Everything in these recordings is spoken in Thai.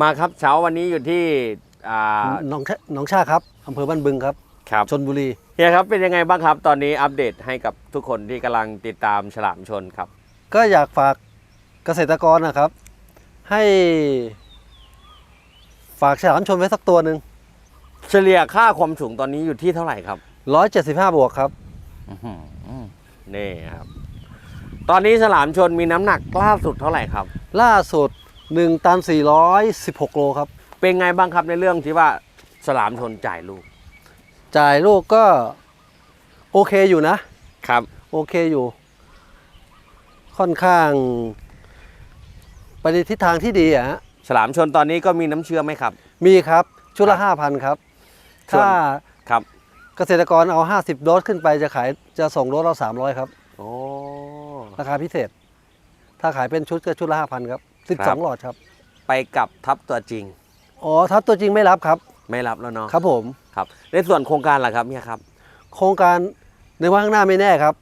มาครับเช้าวันนี้อยู่ที่อ่าหน้องชะหนองชาครับอำเภอบ้านบึงครับครับชนบุรี เฮียครับเป็นยังไงบ้างครับ ตอนนี้อัปเดตให้กับทุกคนที่กำลังติดตามฉลามชนครับ ก็อยากฝากเกษตรกรนะครับ ให้ ฝากฉลามชนไว้สักตัวหนึ่งเฉลี่ยค่าความสูงตอนนี้อยู่ที่เท่าไหร่ครับ175 บวกครับนี่ครับ ตอนนี้ฉลามชนมีน้ำหนักล่าสุดเท่าไหร่ครับ ล่าสุด 1 ตัน 416 โลครับ เป็นไงบ้างครับในเรื่องที่ว่าฉลามชนจ่ายลูก จ่ายลูกก็โอเคอยู่นะ ครับ โอเคอยู่ ค่อนข้างไปในทิศทางที่ดีอะฮะฉลามชนตอนนี้ก็มีน้ำเชื่อมไหมครับ มีครับ ชุดละ 5,000 ครับ ส่วน ถ้าครับ เกษตรกรเอา 50 โดสขึ้นไปจะขายจะส่งโดสเรา300 ครับ โอ้ ราคาพิเศษ ถ้าขายเป็นชุดก็ชุดละ 5,000 ครับ ครับ 12 หลอดครับ ไปกับทับตัวจริง อ๋อทับตัวจริงไม่รับครับ ไม่รับแล้วเนาะครับผม ครับ ในส่วนโครงการล่ะครับเนี่ยครับ โครงการในวันข้างหน้าไม่แน่ครับ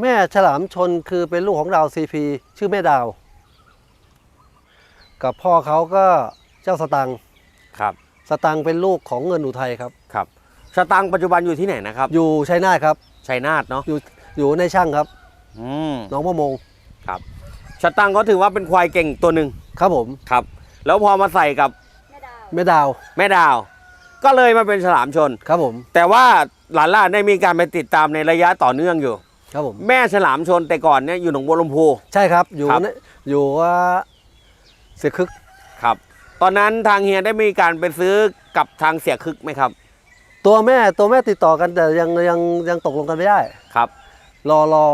แม่ฉลามชนคือเป็นลูกของดาวซีพีชื่อแม่ดาว กับพ่อเขาก็เจ้าสตังค์ครับสตังค์เป็นลูกของเงินอุทัยครับ ครับสตังค์ปัจจุบันอยู่ที่ไหนนะครับอยู่ชัยนาทครับ ชัยนาทเนาะอยู่อยู่ในช่างครับอืมหน้องประมงครับ สตังค์ก็ถือว่าเป็นควายเก่งตัวหนึ่งครับผมครับ แล้วพอมาใส่กับแม่ดาวแม่ดาว ก็เลยมาเป็นฉลามชน ครับผม แต่ว่าหลานล่านได้มีการไปติดตามในระยะต่อเนื่องอยู่ ครับผมแม่ฉลามชนแต่ก่อนเนี่ยอยู่หนองบัวลำพู ใช่ครับอยู่ครับในอยู่ว่าเสียคึกครับ ตอนนั้นทางเฮียได้มีการไปซื้อกับทางเสียคึกไหมครับตัวแม่ตัวแม่ติดต่อกันแต่ยังยังยังตกลงกันไม่ได้ ครับ รอรอ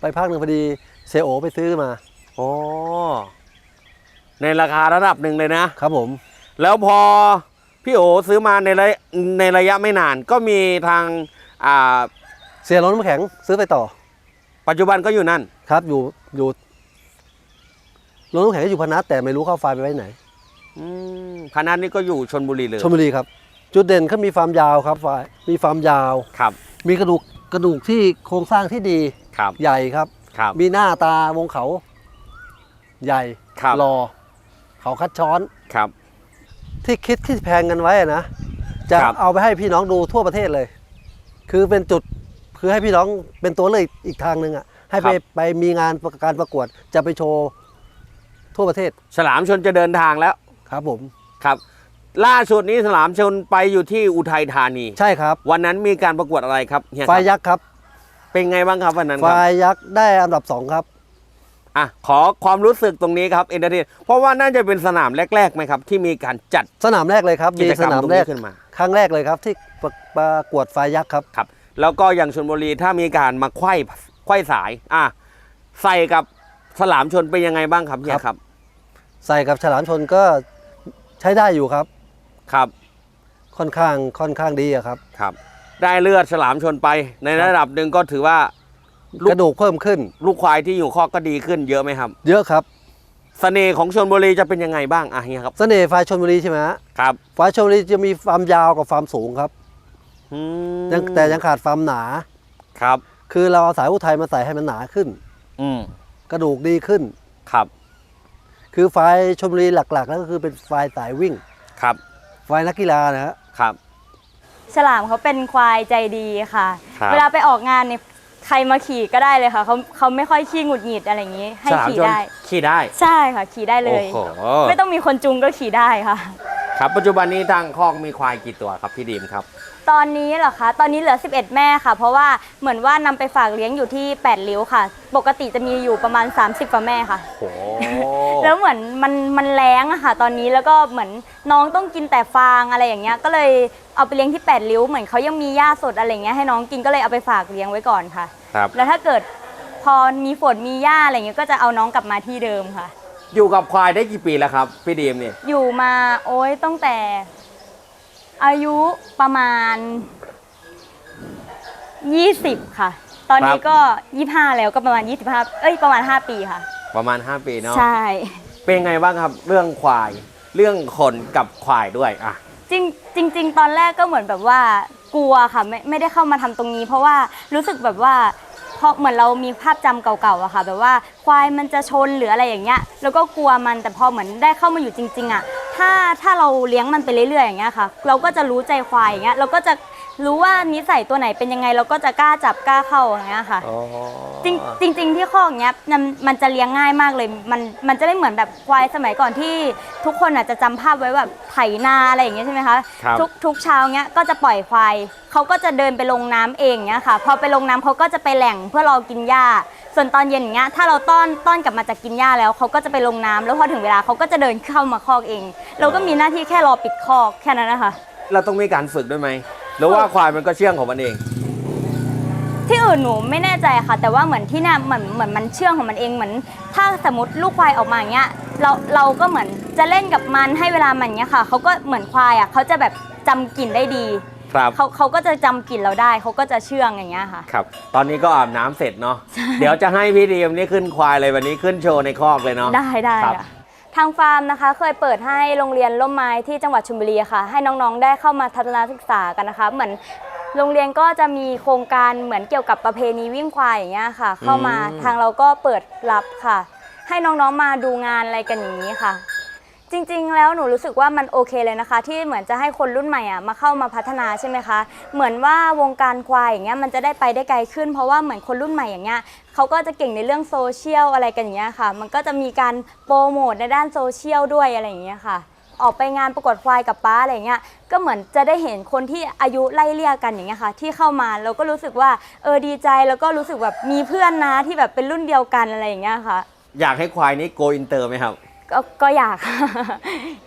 ไปภาคหนึ่งพอดีเซโอไปซื้อมา โอ้ในราคาระดับหนึ่งเลยนะ ครับผม แล้วพอพี่โอซื้อมาในระยะในระยะไม่นานก็มีทางอ่าเสียร้อนน้ำแข็งซื้อไปต่อ ปัจจุบันก็อยู่นั่น ครับ อยู่อยู่ร้อนน้ำแข็งก็อยู่พนัสแต่ไม่รู้เข้าไฟล์ไปไว้ไหนอืมพนันนี่ก็อยู่ชนบุรีเลยชลบุรีครับ จุดเด่นเขามีความยาวครับไฟล์มีความยาว ครับมีกระดูกกระดูกที่โครงสร้างที่ดีครับใหญ่ครับ ครับ มีหน้าตาวงเขา ใหญ่ครับรอเขาคัดช้อนครับ ที่คิดที่แพงกันไว้อะนะ จะครับ เอาไปให้พี่น้องดูทั่วประเทศเลย คือเป็นจุดคือให้พี่น้องเป็นตัวเลือกอีกทางหนึ่งอะให้ไปไปมีงานการประกวดจะไปโชว์ทั่วประเทศฉลามชนจะเดินทางแล้วครับผม ครับ ล่าสุดนี้ฉลามชนไปอยู่ที่อุทัยธานี ใช่ครับวันนั้นมีการประกวดอะไรครับเฮียคไฟรับยักษ์ครับเป็นไงบ้างครับวันนั้นไฟครับยักษ์ได้อันดับสองครับ อะขอความรู้สึกตรงนี้ครับเอนเตอร์เทนเพราะว่าน่าจะเป็นสนามแรกๆไหมครับ ที่มีการจัดสนามแรกเลยครับกิมีจกสรรมนามตรงแรนี้กขึ้นมา ครั้งแรกเลยครับที่ประประกวดไฟยักษ์ครับครับแล้วก็อย่างชนบุรีถ้ามีการมาไขว้ไขว้สายอะใส่กับฉลามชนเป็นยังไงบ้างครับเฮียครับใส่กับฉลามชนก็ใช้ได้อยู่ครับ ครับค่อนข้างค่อนข้างดีอะครับ ครับ ได้เลือดฉลามชนไปในระดับหนึ่งก็ถือว่า ลูก กระดูกเพิ่มขึ้น ลูกควายที่อยู่คอกก็ดีขึ้นเยอะไหมครับ เยอะครับ เสน่ห์ของชนบุรีจะเป็นยังไงบ้างอะเฮียครับ เสน่ห์ไฟชนบุรีใช่ไหมฮะครับไฟชนบุรีจะมีความยาวกับความสูงครับอืมยังแต่ยังขาดความหนา ครับ คือเราเอาสายอุทัยมาใส่ให้มันหนาขึ้น อืมกระดูกดีขึ้น ครับคือไฟชนบุรีหลักๆ แล้วก็คือเป็นไฟสายวิ่งครับไฟนักกีฬานะฮะ ครับ ฉลามเขาเป็นควายใจดีค่ะ ครับ เวลาไปออกงานเนี่ยใค รมาขี่ก็ได้เลยค่ะเขาเขาไม่ค่อยขี้หงุดหงิดอะไรอย่างนี้ ให้ฉลามขี่ชนได้ ขี่ได้ ใช่ค่ะ ขี่ได้เลย โอ้โห ไม่ต้องมีคนจูงก็ขี่ได้ค่ะ ครับ ปัจจุบันนี้ทางคอกมีควายกี่ตัวครับพี่ดีมครับ ตอนนี้เหรอคะตอนนี้เหลือ 11 แม่ค่ะ เพราะว่าเหมือนว่านำไปฝากเลี้ยงอยู่ที่8ริ้วค่ะ ปกติจะมีอยู่ประมาณ 30กว่าแม่ค่ะ โอ้โห แล้วเหมือนมันมันแรงอะค่ะ ตอนนี้แล้วก็เหมือนน้องต้องกินแต่ฟางอะไรอย่างเงี้ยก็เลยเอาไปเลี้ยงที่8ริ้วเหมือนเขายังมีหญ้าสดอะไรอย่างเงี้ยให้น้องกินก็เลยเอาไปฝากเลี้ยงไว้ก่อนค่ะ ครับ แล้วถ้าเกิดพอมีฝนมีหญ้าอะไรเงี้ยก็จะเอาน้องกลับมาที่เดิมค่ะ อยู่กับควายได้กี่ปีแล้วครับ พี่ดีมเนี่ยอยู่มาโอ้ยตั้งแต่ อายุประมาณ 20 ค่ะ ตอนนี้ก็ 25 แล้วก็ประมาณ 25 เอ้ยประมาณ 5 ปีค่ะ ประมาณ 5 ปีเนาะใช่ เป็นไงบ้างครับ เรื่องควาย เรื่องคนกับควายด้วยอะจริงจริง ๆ ตอนแรกก็เหมือนแบบว่า กลัวค่ะไม่ไม่ได้เข้ามาทำตรงนี้ เพราะว่ารู้สึกแบบว่าเพราะเหมือนเรามีภาพจำเก่าๆอะค่ะ แบบว่าควายมันจะชนหรืออะไรอย่างเงี้ยแล้วก็กลัวมันแต่พอเหมือนได้เข้ามาอยู่จริง ๆอะถ้าถ้าเราเลี้ยงมันไปเรื่อยๆอย่างเงี้ยค่ะ เราก็จะรู้ใจควายอย่างเงี้ยเราก็จะ รู้ว่านิสัยตัวไหนเป็นยังไงเราก็จะกล้าจับกล้าเข้าอย่างเงี้ยค่ะ อ๋อจริงจริง ๆ ที่ข้อกเนี้ยมันมันจะเลี้ยงง่ายมากเลย มันมันจะไม่เหมือนแบบควายสมัยก่อนที่ทุกคนอาจจะจำภาพไว้แบบไถนาอะไรอย่างเงี้ยใช่ไหมคะครับ ทุกทุกเช้าเนี้ยก็จะปล่อยควายเขาก็จะเดินไปลงน้ำเองเนี้ยค่ะ พอไปลงน้ำเขาก็จะไปแหล่งเพื่อรอกินหญ้า ส่วนตอนเย็นอย่างเงี้ยถ้าเราต้อนต้อนกลับมาจากกินหญ้าแล้วเขาก็จะไปลงน้ำแล้วพอถึงเวลาเขาก็จะเดินเข้ามาคอกเอง เราก็มีหน้าที่แค่รอปิดคอกแค่นั้นนะคะ เราต้องมีการฝึกด้วยไหม หรือว่าควายมันก็เชื่องของมันเอง ที่อื่นหนูไม่แน่ใจค่ะ แต่ว่าเหมือนที่เนี่ยเหมือนเหมือนมันเชื่องของมันเองเหมือน ถ้าสมมติลูกควายออกมาอย่างเงี้ยเราเราก็เหมือนจะเล่นกับมันให้เวลามันอย่างเงี้ยค่ะเขาก็เหมือนควายอะเขาจะแบบจำกลิ่นได้ดีครับเขาเขาก็จะจำกลิ่นเราได้เขาก็จะเชื่องอย่างเงี้ยค่ะ ครับ ตอนนี้ก็อาบน้ำเสร็จเนาะเดี๋ยวจะให้พี่ดีมนี่ขึ้นควายเลยวันนี้ขึ้นโชว์ในคอกเลยเนาะได้ได้ครับ ค่ะ ทางฟาร์มนะคะเคยเปิดให้โรงเรียนร่มไม้ที่จังหวัดชลบุรีค่ะ ให้น้องๆได้เข้ามาทัศนศึกษากันนะคะ เหมือนโรงเรียนก็จะมีโครงการเหมือนเกี่ยวกับประเพณีวิ่งควายอย่างเงี้ยค่ะ เข้ามาอืมทางเราก็เปิดรับค่ะ ให้น้องๆมาดูงานอะไรกันอย่างนี้ค่ะ จริงๆ แล้วหนูรู้สึกว่ามันโอเคเลยนะคะ ที่เหมือนจะให้คนรุ่นใหม่อะมาเข้ามาพัฒนาใช่ไหมคะ เหมือนว่าวงการควายอย่างเงี้ยมันจะได้ไปได้ไกลขึ้น เพราะว่าเหมือนคนรุ่นใหม่อย่างเงี้ยเขาก็จะเก่งในเรื่องโซเชียลอะไรกันอย่างเงี้ยค่ะ มันก็จะมีการโปรโมทในด้านโซเชียลด้วยอะไรอย่างเงี้ยค่ะ ออกไปงานประกวดควายกับป้าอะไรอย่างเงี้ยก็เหมือนจะได้เห็นคนที่อายุไล่เลี่ยกันอย่างเงี้ยค่ะ ที่เข้ามาเราก็รู้สึกว่าเออดีใจแล้วก็รู้สึกแบบมีเพื่อนนะที่แบบเป็นรุ่นเดียวกันอะไรอย่างเงี้ยค่ะ อยากให้ควายนี้โกอินเตอร์ไหมครับ ก็ก็อยาก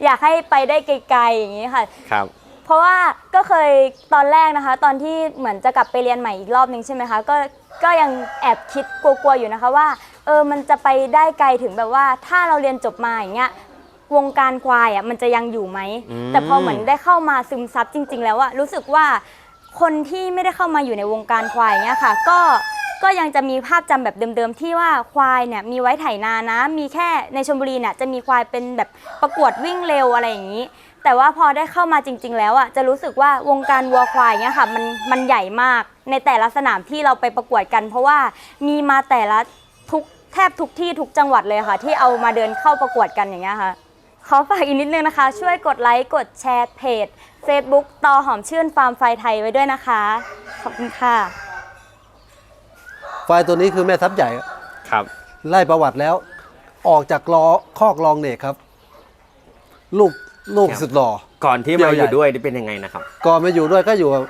อยากให้ไปได้ไกลๆอย่างนี้ค่ะ ครับ เพราะว่าก็เคยตอนแรกนะคะ ตอนที่เหมือนจะกลับไปเรียนใหม่อีกรอบนึงใช่ไหมคะก็ก็ยังแอบคิดกลัวๆอยู่นะคะว่าเออมันจะไปได้ไกลถึงแบบว่า ถ้าเราเรียนจบมาอย่างเงี้ยวงการควายอะมันจะยังอยู่ไหม อืม แต่พอเหมือนได้เข้ามาซึมซับจริง ๆ แล้วอะรู้สึกว่า คนที่ไม่ได้เข้ามาอยู่ในวงการควายเนี้ยค่ะ ก็ก็ยังจะมีภาพจำแบบเดิมๆที่ว่าควายเนี่ยมีไว้ไถนานะ มีแค่ในชลบุรีเนี่ยจะมีควายเป็นแบบประกวดวิ่งเร็วอะไรอย่างนี้ แต่ว่าพอได้เข้ามาจริง ๆ แล้วอะจะรู้สึกว่าวงการวัวควายเนี่ยค่ะมันมันใหญ่มากในแต่ละสนามที่เราไปประกวดกัน เพราะว่ามีมาแต่ละทุกแทบทุกที่ทุกจังหวัดเลยค่ะ ที่เอามาเดินเข้าประกวดกันอย่างเงี้ยค่ะขอฝากอีกนิดนึงนะคะ ช่วยกดไลค์กดแชร์เพจ Facebook ต่อหอมชื่นฟาร์มไฟไทยไว้ด้วยนะคะ ขอบคุณค่ะควายตัวนี้คือแม่ทัพใหญ่ ครับ ไล่ประวัติแล้ว ออกจากล้อคอกรองเนกครับ ลูกลูกครับ สุดหล่อ ก่อนที่เดี่มายวอใหญ่ ยู่ด้วยนี่เป็นยังไงนะครับ ก่อนมาอยู่ด้วยก็อยู่กับ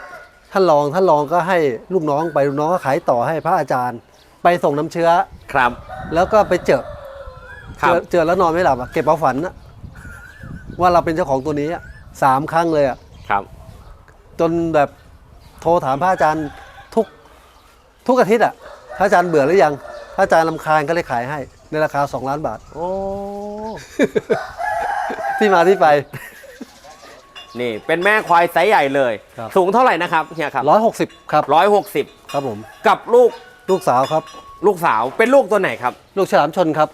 ท่านรองท่านรองก็ให้ลูกน้องไปลูกน้องก็ขายต่อให้พระอาจารย์ ไปส่งน้ำเชื้อ ครับ แล้วก็ไปเจอครัเจบ อเจอแล้วนอนไม่หลับอะเก็บเอาฝันอะว่าเราเป็นเจ้าของตัวนี้อะสามครั้งเลยอะ ครับ จนแบบโทรถามพระอาจารย์ทุกทุกอาทิตย์อะพระอาจารย์เบื่อหรือยังพระอาจารย์ลำคาญก็เลยขายให้ ในราคา2ล้านบาท โอ้ ที่มาที่ไป นี่เป็นแม่ควายไซส์ใหญ่เลย ครับ สูงเท่าไหร่นะครับเฮียครับ160ครับร้อยหกสิบครับผม กับลูกลูกสาวครับ ลูกสาวเป็นลูกตัวไหนครับลูกฉลามชนครับ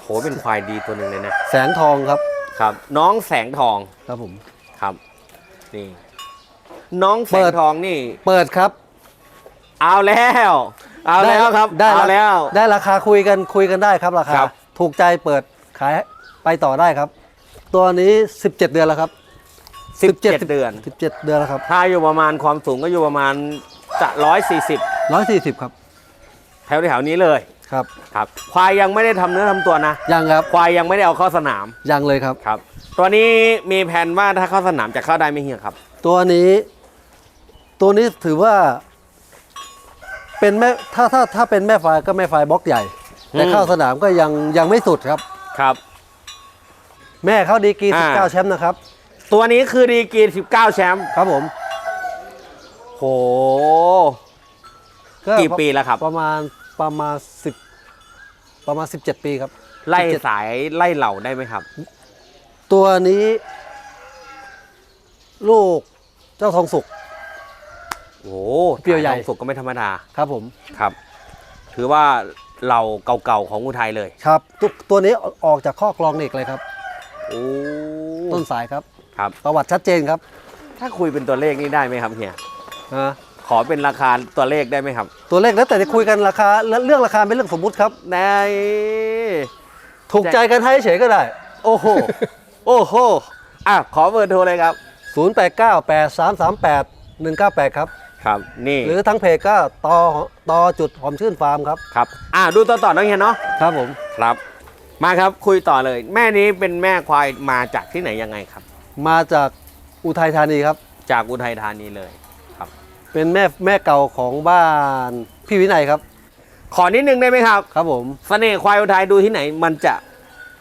โหเป็นควายดีตัวหนึ่งเลยนะแสงทองครับ ครับ น้องแสงทองครับผม ครับ นี่ น้องแสเปิงดทองนี่ เปิดครับ เอาแล้ว เอาแล้วครับได้เอาแล้ว ได้ราคาคุยกันคุยกันได้ครับราคา ครับ ถูกใจเปิดขายไปต่อได้ครับ ตัวนี้ 17 เดือนแล้วครับสิบเจ็ดเดือน 17 เดือนแล้วครับถ้าอยู่ประมาณความสูงก็อยู่ประมาณจะร้อยสี่สิบ140 ครับ แถวแถวๆนี้เลย ครับครับควายยังไม่ได้ทำเนื้อทำตัวนะยังครับควายยังไม่ได้เอาเข้าสนามยังเลยครับ ครับ ตัวนี้มีแผนว่าถ้าเข้าสนามจะเข้าได้ไหมเฮียครับ ตัวนี้ ตัวนี้ถือว่า เป็นแม่ถ้าถ้าถ้าเป็นแม่ไฟล์ก็แม่ไฟล์บล็อกใหญ่ แต่อืม เข้าสนามก็ยังยังไม่สุดครับ ครับ แม่เขาดีกรีอ่า 19แชมป์นะครับ ตัวนี้คือดีกรี19 แชมป์ครับผมโห ก็กี่ปีแล้วครับ ประมาณ ประมาณสิบประมาณ 17 ปีครับ ไล่17สายไล่เหล่าได้ไหมครับ ตัวนี้ ลูกเจ้าทองสุก โอ้เปรี้ยวใหญ่ทองสุกก็ไม่ธรรมดาครับผมครับ ถือว่าเหล่าเก่าๆของอุทัยเลย ครับตัวตัวนี้ออกจากข้อกรองเนกเลยครับ โอ้ต้นสายครับ ครับ ประวัติชัดเจนครับถ้าคุยเป็นตัวเลขนี่ได้ไหมครับเฮียนะ ขอเป็นราคาตัวเลขได้ไหมครับ ตัวเลขแล้วแต่จะคุยกันราคาเรื่องราคาเป็นเรื่องสมมุติครับได้ถูกใจกันให้เฉยก็ได้ โอ้โห โอ้โห อะ ขอเบอร์โทรเลยครับ 0898338198 ครับ ครับ นี่ หรือทั้งเพจก็ตอตอจุดหอมชื่นฟาร์มครับ ครับ อะ ดูต่อต่อน้องเฮียเนาะ ครับผม ครับ มาครับ คุยต่อเลย แม่นี้เป็นแม่ควายมาจากที่ไหนยังไงครับ มาจากอุทัยธานีครับ จากอุทัยธานีเลยครับ เป็นแม่แม่เก่าของบ้านพี่วินัยครับ ขอนิดนึงได้ไหมครับครับผมเสน่ห์ควายอุทัยดูที่ไหน มันจะ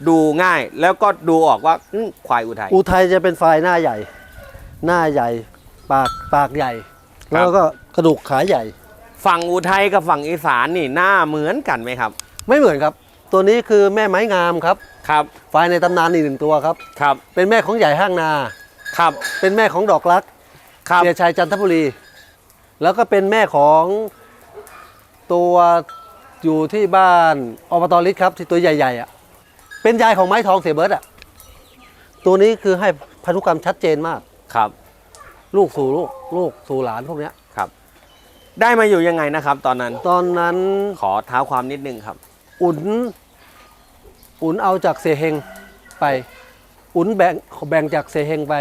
ดูง่าย แล้วก็ดูออกว่าอื้อควายอุทัย อุทัยจะเป็นไฟล์หน้าใหญ่ หน้าใหญ่ ปากปากใหญ่ ครับ แล้วก็กระดูกขาใหญ่ ฝั่งอุทัยกับฝั่งอีสานนี่หน้าเหมือนกันไหมครับ ไม่เหมือนครับ ตัวนี้คือแม่ไม้งามครับครับไฟล์ในตำนานอีกหนึ่งตัวครับ ครับเป็นแม่ของใหญ่ห้างนา ครับเป็นแม่ของดอกรักครับเสียชัยจันทบุรี แล้วก็เป็นแม่ของตัวอยู่ที่บ้านอบตลิศครับที่ตัวใหญ่ๆอะเป็นยายของไม้ทองเสียเบิร์ดอะตัวนี้คือให้พันธุกรรมชัดเจนมาก ครับ ลูกสู่ลูกลูกสู่หลานพวกเนี้ย ครับ ได้มาอยู่ยังไงนะครับ ตอนนั้น ตอนนั้นขอเท้าความนิดนึงครับ อุ่น อุ่นเอาจากเสียเฮงไป อุ่นแบ่งแบ่งจากเสียเฮงไป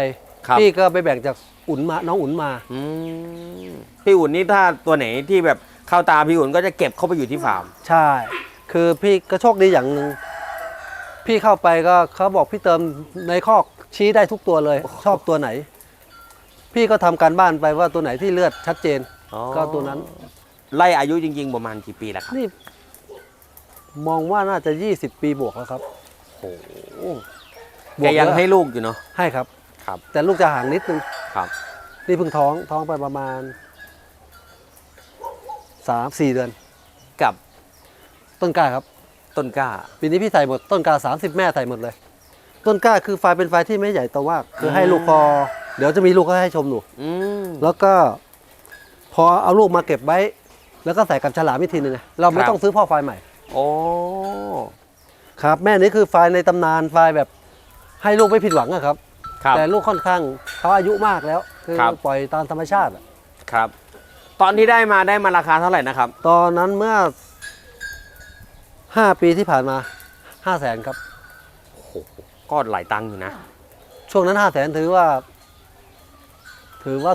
ครับ พี่ก็ไปแบ่งจาก อุ่นมาน้องอุ่นมา อืมพี่อุ่นนี่ถ้าตัวไหนที่แบบเข้าตาพี่อุ่นก็จะเก็บเข้าไปอยู่ที่ฟาร์ม ใช่ คือพี่ก็โชคดีอย่างหนึ่งพี่เข้าไปก็เขาบอกพี่เติมในคอกชี้ได้ทุกตัวเลย ชอบตัวไหน พี่ก็ทำการบ้านไปว่าตัวไหนที่เลือดชัดเจนก็ตัวนั้น ไล่อายุจริง ๆ ประมาณกี่ปีแล้วครับนี่ มองว่าน่าจะ 20 ปีบวกแล้วครับโอ้โหบแกวกยังเอะให้ลูกอยู่เนาะให้ครับ ครับ แต่ลูกจะห่างนิดนึงครับ นี่เพิ่งท้องท้องไปประมาณสามสี่เดือน กับต้นกล้าครับ ต้นกล้า ปีนี้พี่ใส่หมดต้นกล้า 30 แม่ใส่หมดเลย ต้นกล้าคือไฟล์เป็นไฟล์ที่ไม่ใหญ่โตมากคือให้ลูกพอ เดี๋ยวจะมีลูกก็ให้ชมหนูอืมแล้วก็ พอเอาลูกมาเก็บไว้ แล้วก็ใส่กับฉลามอีกทีหนึงไงเราไม่ครับต้องซื้อพ่อไฟล์ใหม่ โอ้ครับ แม่นี้คือไฟล์ในตำนานไฟล์แบบให้ลูกไม่ผิดหวังอะครับ ครับ แต่ลูกค่อนข้างเขาอายุมากแล้วคือครับ ปล่อยตามธรรมชาติอะครับ ตอนที่ได้มาได้มาราคาเท่าไหร่นะครับ ตอนนั้นเมื่อห้าปีที่ผ่านมาห้าแสนครับโอ้โหก็หลายตังค์อยู่นะ ช่วงนั้นห้าแสนถือว่า ถือว่า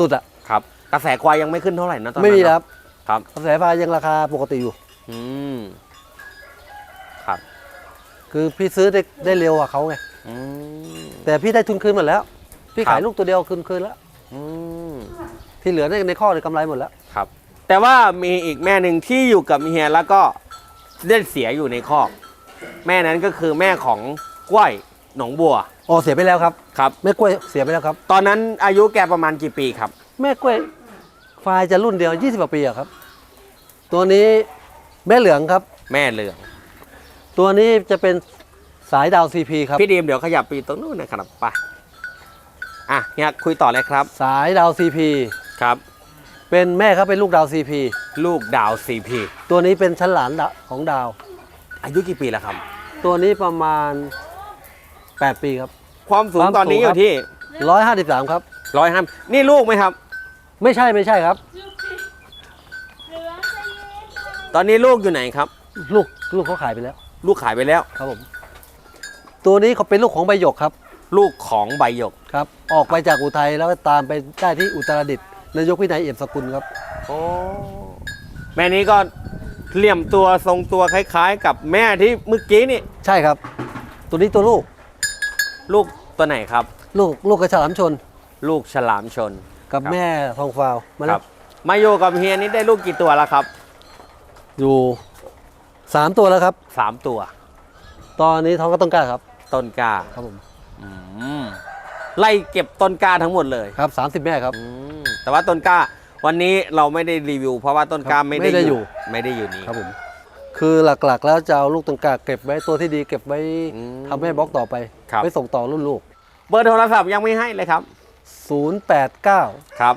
สุดๆอะครับ กระแสควายยังไม่ขึ้นเท่าไหร่นะตอนนั้นไม่มีแล้วเนอะครับ กระแสไฟยังราคาปกติอยู่ อืม ครับ คือพี่ซื้อได้ได้เร็วกว่าเขาไง อืม แต่พี่ได้ทุนคืนหมดแล้ว พี่ครับขายลูกตัวเดียวคืนคืนแล้วอืมที่เหลือในในข้อในกำไรหมดแล้ว ครับ แต่ว่ามีอีกแม่หนึ่งที่อยู่กับเฮียแล้วก็ได้เสียอยู่ในคอก แม่นั้นก็คือแม่ของกล้วยหนองบัวอ๋อเสียไปแล้วครับ ครับ แม่กล้วยเสียไปแล้วครับ ตอนนั้นอายุแกประมาณกี่ปีครับ แม่กล้วยควายจะรุ่นเดียว20กว่าปีอะครับ ตัวนี้แม่เหลืองครับ แม่เหลือง ตัวนี้จะเป็น สายดาวซีพีครับ พี่ดีมเดี๋ยวขยับไปตรงนู้นนะครับไปอะเฮียคุยต่อเลยครับสายดาวซีพีครับ เป็นแม่ครับเป็นลูกดาวซีพีลูกดาวซีพีตัวนี้เป็นชั้นหลานดะของดาว อายุกี่ปีแล้วครับ ตัวนี้ประมาณ 8 ปีครับ ความสูงความสูงตอนนี้อครัยู่บ ที่153 ครับ ร้อยห้านี่ลูกไหมครับ ไม่ใช่ไม่ใช่ครับ ตอนนี้ลูกอยู่ไหนครับ ลูกลูกเขาขายไปแล้ว ลูกขายไปแล้ว ครับผม ตัวนี้เขาเป็นลูกของใบหยกครับลูกของใบหยกครับ ออกไปจากอุทัยแล้วก็ตามไปได้ที่อุตรดิตถ์นายกวินัยเอี่ยมสกุลครับ โอ้แม่นี้ก็เหลี่ยมตัวทรงตัวคล้าย ๆ กับแม่ที่เมื่อกี้นี่ ใช่ครับ ตัวนี้ตัวลูกลูกตัวไหนครับ ลูกลูกกระฉลามชนลูกฉลามชนกับครับแม่ทองฟาวมาคแล้รัวบมาอยู่กับเฮียนี่ได้ลูกกี่ตัวแล้วครับอยู่สามตัวแล้วครับ สามตัว ตอนนี้ท้องก็ต้องกล้าครับ ต้นกล้าครับผมอืมไล่เก็บต้นกล้าทั้งหมดเลยครับสามสิบแม่ครับ อืมแต่ว่าต้นกล้า วันนี้เราไม่ได้รีวิว เพราะว่าต้นกล้าครับไม่ไม่ได้อยู่ ไม่ได้อยู่นี่ ครับผม คือหลักๆ แล้วจะเอาลูกตรงกล้าเก็บไว้ตัวที่ดีเก็บไว้อืมทำให้บล็อกต่อไปครับไว้ส่งต่อรุ่นลูก เบอร์โทรศัพท์ยังไม่ให้เลยครับ 089 ครับ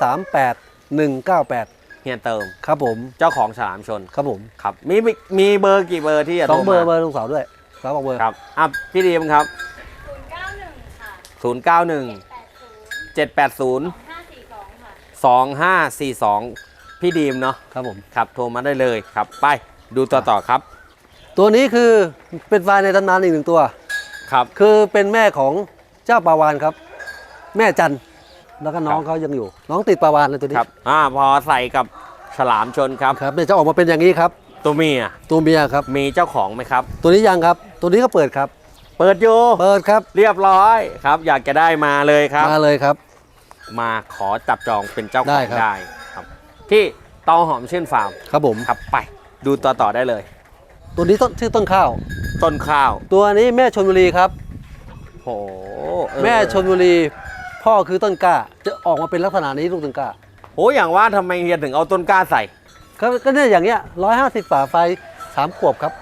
8338 198 เฮียเติมครับผม เจ้าของฉลามชน ครับผมครับมีมีมีเบอร์กี่เบอร์ที่จะสโทองรเบอร์เบมาอร์ลุงสาวด้วย ครับบอกเบอร์ครับอะพี่ดีมครับ 091 ค่ะ 091 780 542 ค่ะ 2542 พี่ดีมเนาะครับผม ครับโทรมาได้เลยครับ ไปดูต่อต่อครับ ตัวนี้คือเป็นไฟล์ในตำนานอีกหนึ่งตัว ครับ คือเป็นแม่ของเจ้าปลาวานครับ แม่จันแล้วก็น้องเขายังอยู่ น้องติดปลาวานเลยตัวนี้ครับอ่าพอใส่กับฉลามชนครับครับเนี่ยจะออกมาเป็นอย่างนี้ครับ ตัวเมียตัวเมียครับ มีเจ้าของไหมครับ ตัวนี้ยังครับ ตัวนี้ก็เปิดครับ เปิดอยู่เปิดครับ เรียบร้อยครับ อยากจะได้มาเลยครับ มาเลยครับ มาขอจับจองเป็นเจ้าขได้องครับ ได้ครับ ที่เตาหอมชื่นฟาร์มครับผม ครับไป ดูต่อต่อได้เลย ตัวนี้ต้นชื่อต้นข้าว ต้นข้าวตัวนี้แม่ชนบุรีครับ โหเออแม่ชนบุรี พ่อคือต้นกล้า จะออกมาเป็นลักษณะนี้ลูกต้นกล้า โหอย่างว่าทำไมเฮียถึงเอาต้นกล้าใส่ ก็ก็เนี่ยอย่างเงี้ยร้อยห้าสิบฝาไฟสามขวบครับ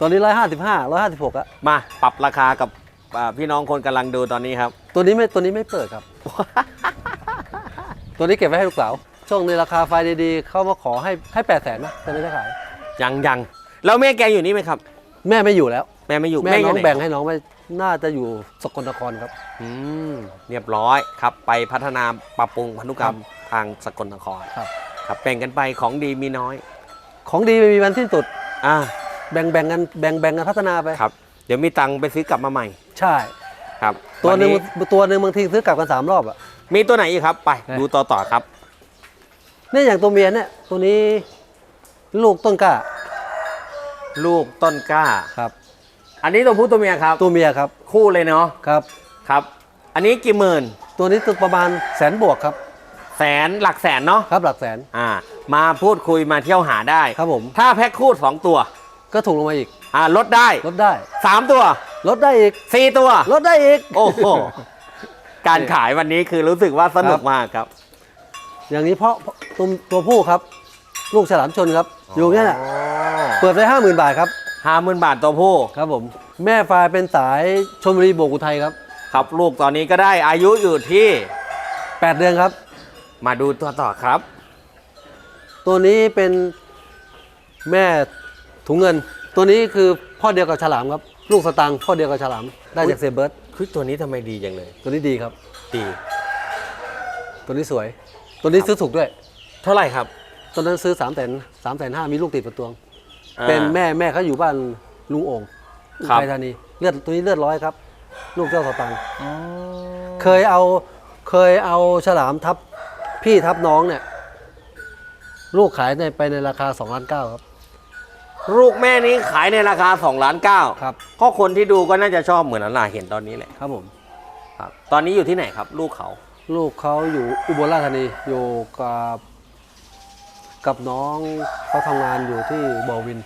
ตอนนี้ร้อยห้าสิบห้าร้อยห้าสิบหกอะมาปรับราคากับอ่าพี่น้องคนกำลังดูตอนนี้ครับ ตัวนี้ไม่ตัวนี้ไม่เปิดครับ ตัวนี้เก็บไว้ให้ลูกสาว ช่วงในราคาไฟดีๆ เขามาขอให้ให้แปดแสนนะแต่ไม่ได้ขาย ยังยังแล้วแม่แกอยู่นี่ไหมครับ แม่ไม่อยู่แล้ว แม่ไม่อยู่แม่น้ยู่องไห แบ่งให้น้องไว้น่าจะอยู่สกลนครครับ อืมเรียบร้อยครับไปพัฒนาปรับปรุงพันธุกรรมทางสกลนครครับ ครับแบ่งกันไปของดีมีน้อย ของดีไม่มีวันสิ้นสุด อ่า แบ่งแบ่งกันแบ่งแบ่งกันพัฒนาไปครับ เดี๋ยวมีตังค์ไปซื้อกลับมาใหม่ ใช่ ครับตัวหนึ่งนตัวหนึ่งบางทีซื้อกลับกันสามรอบอะมีตัวไหนอีกครับ ไปไหนดูต่อต่อครับเนี่ยอย่างตัวเมียเนี่ยตัวนี้ลูกต้นกล้า ลูกต้นกล้าครับ อันนี้ตัวผู้ตัวเมียครับ ตัวเมียครับ คู่เลยเนาะครับครับ อันนี้กี่หมื่นตัวนี้ตัวประมาณแสนบวกครับ แสนหลักแสนเนาะครับหลักแสนอ่า มาพูดคุยมาเที่ยวหาได้ครับผม ถ้าแพ็คคู่สองตัวก็ถูกลงมาอีก อ่าลดได้ลดได้สามตัวลดได้อีกสี่ตัวลดได้อีก โอ้โหการขายวันนี้คือรู้สึกว่าสนุกมากครับ อย่างนี้เพราะตัวตัวผู้ครับ ลูกฉลามชนครับ อยู่เนี่ยน่ะเปิดไปห้าหมื่นบาทครับห้าหมื่นบาทตัวผู้ครับผม แม่ฟายเป็นสายชลบุรีบวกอุทัยครับ ครับลูกตอนนี้ก็ได้อายุอยู่ที่แปดเดือนครับ มาดูตัวต่อครับ ตัวนี้เป็นแม่ถุงเงิน ตัวนี้คือพ่อเดียวกับฉลามครับ ลูกสตังค์พ่อเดียวกับฉลาม ได้จากเซเบิร์ตคือตัวนี้ทำไมดีจังเลย ตัวนี้ดีครับ ดี ตัวนี้สวย ตัวนี้ซื้อถูกด้วย เท่าไหร่ครับ ตอนนั้นซื้อ3ามแสนสามแสนห้ามีลูกติดประตวง อ่า เป็นแม่แม่เขาอยู่บ้านลุงโองครับอุทัยธานีเลือดตัวนี้เลือดร้อยครับ ลูกเจ้าสตังค์เคยเอาเคยเอาฉลามทับ พี่ทับน้องเนี่ย ลูกขายในไปในราคา2ล้านเก้าครับ ลูกแม่นี้ขายในราคา2ล้านเก้าครับ ก็คนที่ดูก็น่าจะชอบเหมือนน่าเห็นตอนนี้แหละครับผมครับ ตอนนี้อยู่ที่ไหนครับ ลูกเขา ลูกเขาอยู่อุบลราชธานีอยู่กับกับน้องเขาทำงานอยู่ที่บอวิน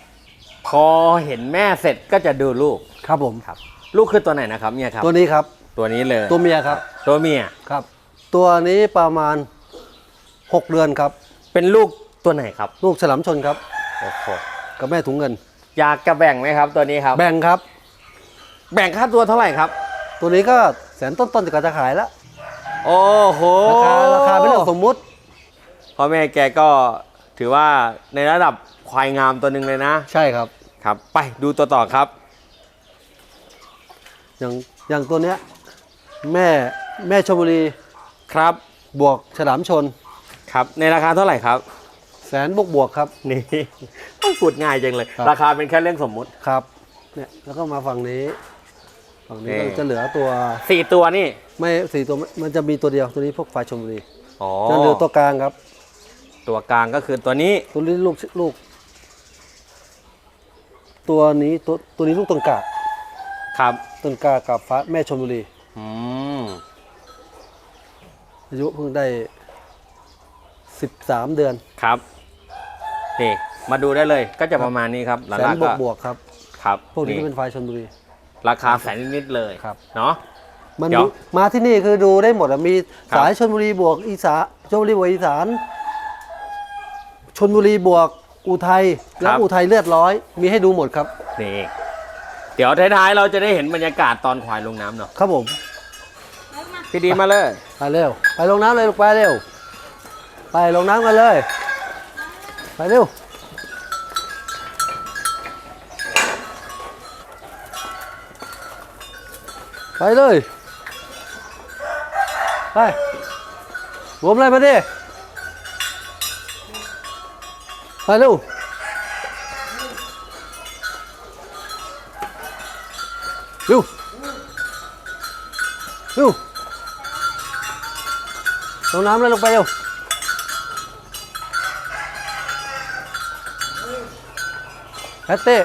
พอเห็นแม่เสร็จก็จะดูลูกครับผมครับ ลูกคือตัวไหนนะครับเนี่ยครับ ตัวนี้ครับ ตัวนี้เลย ตัวเมียครับ ตัวเมียครับ ตัวนี้ประมาณ 6 เดือนครับ เป็นลูกตัวไหนครับ ลูกฉลามชนครับ โอ้โหกับแม่ถุงเงิน อยากจะแบ่งไหมครับตัวนี้ครับ แบ่งครับ แบ่งค่าตัวเท่าไหร่ครับ ตัวนี้ก็แสนต้นๆจะจะขายแล้วโอ้โห ราคาราคาเป็นเรื่องสมมุติพ่อแม่แกก็ถือว่าในระดับควายงามตัวหนึ่งเลยนะ ใช่ครับ ครับ ไปดูตัวต่อครับ อย่างอย่างตัวเนี้ยแม่แม่ชลบุรีครับ บวกฉลามชน ครับ ในราคาเท่าไหร่ครับ แสนบวกบวกครับ นี่ต้องพูดง่ายจังเลย ครับ ราคาเป็นแค่เรื่องสมมุติ ครับเนี่ยแล้วก็มาฝั่งนี้ ฝั่งนี้นี่ ก็จะเหลือตัวสี่ตัวนี่ไม่สี่ตัวมันจะมีตัวเดียวตัวนี้พวกไฟชลบุรีอ๋อจะเหลือตัวกลางครับ ตัวกลางก็คือตัวนี้ตัวนี้ลูกลูก ตัวนี้ตัวตัวนี้ลูกต้นกาครับต้นกากับฟ้าแม่ชลบุรีอืมอายุเพิ่งได้ 13 เดือนครับนี่มาดูได้เลยก็จะประมาณนี้ครับหลัแสนงบวก็กบวกครับครับพวกนี้นี่ก็เป็นไฟชลบุรีราคาแสนนิดๆเลยครับเนาะมันเดี๋ยวดูมาที่นี่คือดูได้หมดอะมีครับสายชนบุรีบวกอีสานชนบุรีบวกอีสานชนบุรีบวกอุทัยแล้วอุทัยเลือดร้อย มีให้ดูหมดครับนี่เดี๋ยวท้ายๆเราจะได้เห็นบรรยากาศตอนควายลงน้ำเนาะครับผมพี่ดีมาเลยไปเร็วไปลงน้ำเลยลูกไปเร็ว ไปลงน้ำกันเลย ไปเร็วไปเลย ไปรวมเลยมาดิไปเร็วเร็วดูลงน้ำเลยลงไปเร็ว แพตเต้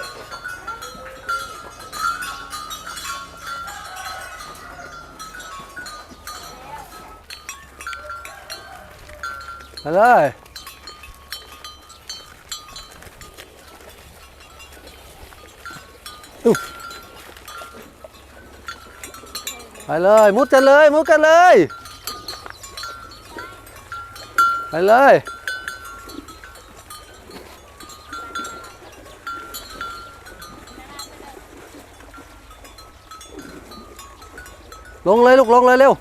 ไปเลยดูไปเลยมุดกันเลยมุดกันเลย ไปเลย ลงเลยลูกลงเลยเร็ว